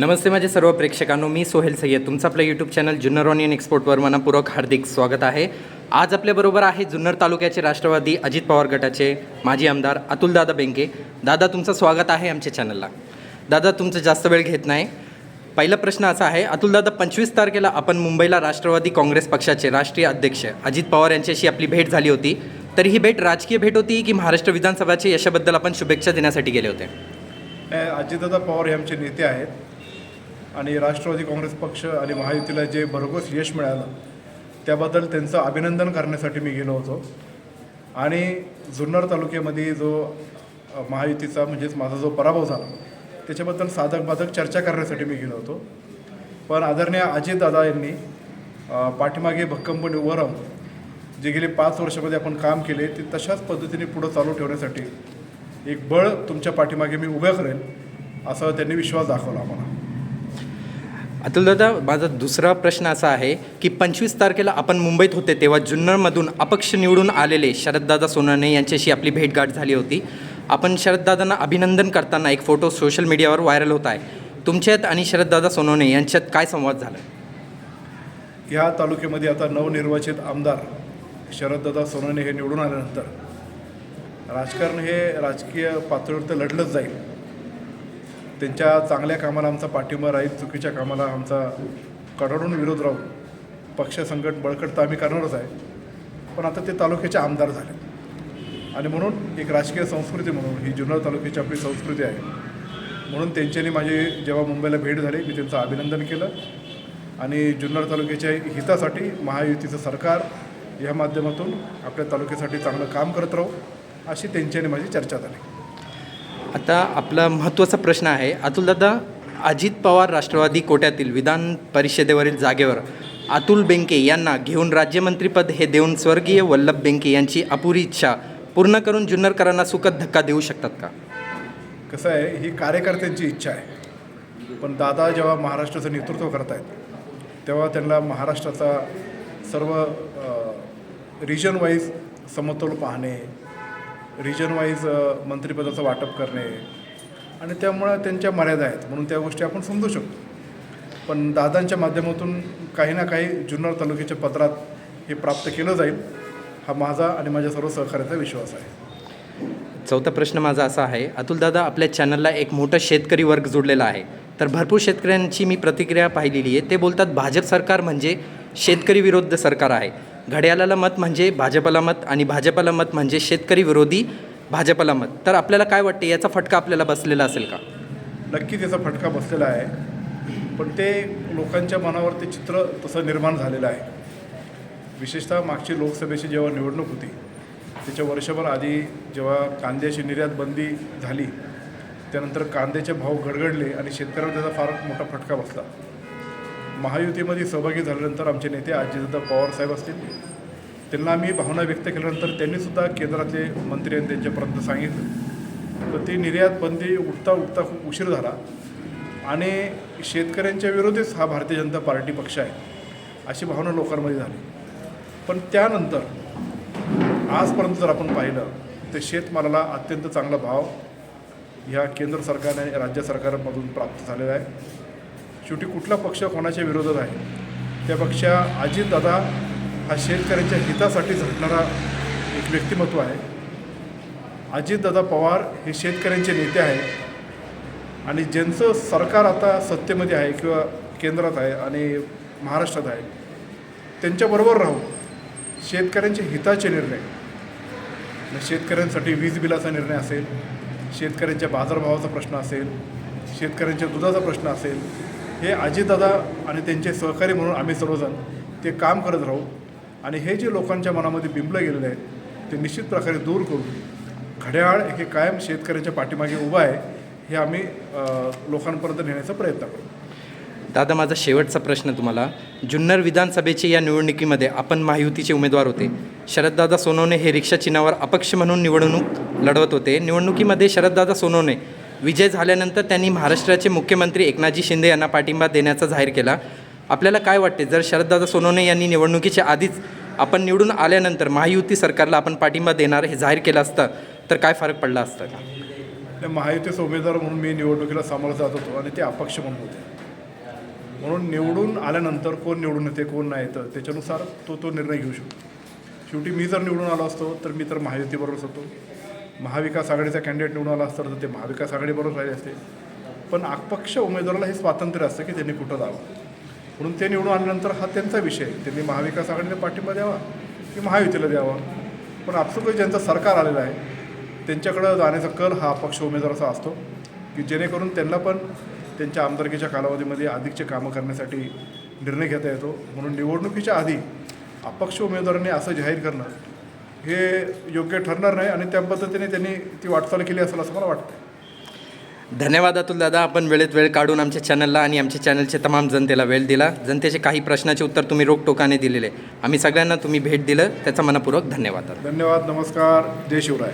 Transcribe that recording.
नमस्ते माझे सर्व प्रेक्षकांनो मी सोहेल सय्यद. तुमचं आपलं यूट्यूब चॅनल जुन्नर ऑनियन एक्सपोर्टवर मनापूर्वक हार्दिक स्वागत आहे. आज आपल्याबरोबर आहे जुन्नर तालुक्याचे राष्ट्रवादी अजित पवार गटाचे माजी आमदार अतुलदादा बेंके दादा तुमचं स्वागत आहे आमच्या चॅनलला दादा तुमचं जास्त वेळ घेत नाही. पहिला प्रश्न असा आहे अतुलदादा पंचवीस तारखेला आपण मुंबईला राष्ट्रवादी काँग्रेस पक्षाचे राष्ट्रीय अध्यक्ष अजित पवार यांच्याशी आपली भेट झाली होती. तर ही भेट राजकीय भेट होती की महाराष्ट्र विधानसभाच्या यशाबद्दल आपण शुभेच्छा देण्यासाठी गेले होते? अजितदादा पवार हे आमचे नेते आहेत. आणि राष्ट्रवादी काँग्रेस पक्ष आणि महायुतीला जे भरघोस यश मिळालं त्याबद्दल त्यांचं अभिनंदन करण्यासाठी मी गेलो होतो. आणि जुन्नर तालुक्यामध्ये जो महायुतीचा म्हणजेच माझा जो पराभव झाला त्याच्याबद्दल साधक बाधक चर्चा करण्यासाठी मी गेलो होतो. पण आदरणीय अजितदादा यांनी पाठीमागे भक्कमपणे उभं राहून जे गेले पाच वर्षामध्ये आपण काम केले ते तशाच पद्धतीने पुढं चालू ठेवण्यासाठी एक बळ तुमच्या पाठीमागे मी उभं करेन असा त्यांनी विश्वास दाखवला आम्हाला. अतुलदादा माझा दुसरा प्रश्न असा आहे की पंचवीस तारखेला आपण मुंबईत होते तेव्हा जुन्नरमधून अपक्ष निवडून आलेले शरददादा सोनाने यांच्याशी आपली भेटगाठ झाली होती. आपण शरददादांना अभिनंदन करताना एक फोटो सोशल मीडियावर व्हायरल होत आहे. तुमच्यात आणि शरददादा सोनवणे यांच्यात काय संवाद झाला? या तालुक्यामध्ये आता नवनिर्वाचित आमदार शरददादा सोनवणे हे निवडून आल्यानंतर राजकारण हे राजकीय पातळीवर तर लढलंच जाईल. त्यांच्या चांगल्या कामाला आमचा पाठिंबा राहील चुकीच्या कामाला आमचा कडाडून विरोध राहून पक्ष संकट बळकट तर आम्ही करणारच आहे. पण आता ते तालुक्याचे आमदार झाले. आणि म्हणून एक राजकीय संस्कृती म्हणून ही जुन्नर तालुक्याची आपली संस्कृती आहे. म्हणून त्यांच्यानी माझी जेव्हा मुंबईला भेट झाली मी त्यांचं अभिनंदन केलं. आणि जुन्नर तालुक्याच्या हितासाठी महायुतीचं सरकार या माध्यमातून आपल्या तालुक्यासाठी चांगलं काम करत राहू अशी त्यांच्याने माझी चर्चा झाली. आता आपला महत्त्वाचा प्रश्न आहे अतुलदादा अजित पवार राष्ट्रवादी कोट्यातील विधान परिषदेवरील जागेवर अतुल बेंके यांना घेऊन राज्यमंत्रीपद हे देऊन स्वर्गीय वल्लभ बेंके यांची अपुरी इच्छा पूर्ण करून जुन्नरकरांना सुखद धक्का देऊ शकतात का? कसं आहे ही कार्यकर्त्यांची इच्छा आहे. पण दादा जेव्हा महाराष्ट्राचं नेतृत्व करत आहेत तेव्हा त्यांना महाराष्ट्राचा सर्व रिजन वाईज समतोल पाहणे रिजन वाईज मंत्रिपदाचं वाटप करणे. आणि त्यामुळं त्यांच्या मर्यादा आहेत म्हणून त्या गोष्टी आपण समजू शकतो. पण दादांच्या माध्यमातून काही ना काही जुन्नर तालुक्याच्या पत्रात हे प्राप्त केलं जाईल हा माझा आणि माझ्या सर्व सहकार्याचा विश्वास आहे. चौथा प्रश्न माझा असा आहे अतुलदादा आपल्या चॅनलला एक मोठा शेतकरी वर्ग जोडलेला आहे. तर भरपूर शेतकऱ्यांची मी प्रतिक्रिया पाहिलेली आहे. ते बोलतात भाजप सरकार म्हणजे शेतकरी विरुद्ध सरकार आहे. घड्याळाला मत म्हणजे भाजपला मत आणि भाजपला मत म्हणजे शेतकरी विरोधी भाजपला मत. तर आपल्याला काय वाटते याचा फटका आपल्याला बसलेला असेल का? नक्की त्याचा फटका बसलेला आहे. पण ते लोकांच्या मनावर ते चित्र तसं निर्माण झालेलं आहे. विशेषतः मागची लोकसभेची जेव्हा निवडणूक होती त्याच्या वर्षभर आधी जेव्हा कांद्याची निर्यात बंदी झाली त्यानंतर कांद्याचे भाव गडगडले आणि शेतकऱ्यांना त्याचा फार मोठा फटका बसला. महायुतीमध्ये सहभागी झाल्यानंतर आमचे नेते अजितदादा पवार साहेब असतील. त्यांना आम्ही भावना व्यक्त केल्यानंतर त्यांनीसुद्धा केंद्रातले मंत्री आणि त्यांच्यापर्यंत सांगितलं. तर ती निर्यात बंदी उठता उठता खूप उशीर झाला. आणि शेतकऱ्यांच्या विरोधीच हा भारतीय जनता पार्टी पक्ष आहे अशी भावना लोकांमध्ये झाली. पण त्यानंतर आजपर्यंत जर आपण पाहिलं तर शेतमालाला अत्यंत चांगला भाव ह्या केंद्र सरकारने राज्य सरकारमधून प्राप्त झालेला आहे. शेवटी कुठला पक्ष कोणाच्या विरोधात आहे? त्यापेक्षा अजितदादा हा शेतकऱ्यांच्या हितासाठी झटणारा एक व्यक्तिमत्व आहे. अजितदादा पवार हे शेतकऱ्यांचे नेते आहेत. आणि ज्यांचं सरकार आता सत्तेमध्ये आहे किंवा केंद्रात आहे आणि महाराष्ट्रात आहे त्यांच्याबरोबर राहून शेतकऱ्यांच्या हिताचे निर्णय शेतकऱ्यांसाठी वीज बिलाचा निर्णय असेल शेतकऱ्यांच्या बाजारभावाचा प्रश्न असेल शेतकऱ्यांच्या दुधाचा प्रश्न असेल हे अजितदादा आणि त्यांचे सहकारी म्हणून आम्ही सर्वजण ते काम करत राहू. आणि हे जे लोकांच्या मनामध्ये बिंबलं गेलेलं आहे ते निश्चित प्रकारे दूर करून घड्याळ हे कायम शेतकऱ्यांच्या पाठीमागे उभं आहे हे आम्ही लोकांपर्यंत नेण्याचा प्रयत्न करू. दादा माझा शेवटचा प्रश्न तुम्हाला. जुन्नर विधानसभेच्या या निवडणुकीमध्ये आपण महायुतीचे उमेदवार होते. शरददादा सोनवणे हे रिक्षा चिन्हावर अपक्ष म्हणून निवडणूक लढवत होते. निवडणुकीमध्ये शरददादा सोनवणे विजय झाल्यानंतर त्यांनी महाराष्ट्राचे मुख्यमंत्री एकनाथजी शिंदे यांना पाठिंबा देण्याचा जाहीर केला. आपल्याला काय वाटते? जर शरददादा सोनवणे यांनी निवडणुकीच्या आधीच आपण निवडून आल्यानंतर महायुती सरकारला आपण पाठिंबा देणार हे जाहीर केलं असतं तर काय फरक पडला असता? का महायुतीचा उमेदवार म्हणून मी निवडणुकीला सामोरं जात होतो आणि ते अपक्ष म्हणून होते. म्हणून निवडून आल्यानंतर कोण निवडून येते कोण नाही येतं त्याच्यानुसार तो तो निर्णय घेऊ शकतो. शेवटी मी जर निवडून आलो असतो तर मी तर महायुतीबरोबरच होतो महाविकास आघाडीचा कॅन्डिडेट निवडून आला असतं तर ते महाविकास आघाडीबरोबर राहिले असते. पण अपक्ष उमेदवाराला हे स्वातंत्र्य असतं की त्यांनी कुठं जावं. म्हणून ते निवडून आल्यानंतर हा त्यांचा विषय. त्यांनी महाविकास आघाडीला पाठिंबा द्यावा की महायुतीला द्यावा. पण आपसुकच ज्यांचं सरकार आलेलं आहे त्यांच्याकडं जाण्याचा कल हा अपक्ष उमेदवाराचा असतो की जेणेकरून त्यांना पण त्यांच्या आमदारकीच्या कालावधीमध्ये अधिकचे कामं करण्यासाठी निर्णय घेता येतो. म्हणून निवडणुकीच्या आधी अपक्ष उमेदवारांनी असं जाहीर करणं हे योग्य ठरणार नाही आणि त्या पद्धतीने त्यांनी ती वाटचाल केली असेल असं मला वाटतं धन्यवाद अतुल दादा. आपण वेळेत वेळ काढून आमच्या चॅनलला आणि आमच्या चॅनलच्या तमाम जनतेला वेळ दिला. जनतेचे काही प्रश्नाचे उत्तर तुम्ही रोखटोकाने दिलेले. आम्ही सगळ्यांना तुम्ही भेट दिलं. त्याचा मनपूर्वक धन्यवाद. धन्यवाद. नमस्कार. जय शिवराय.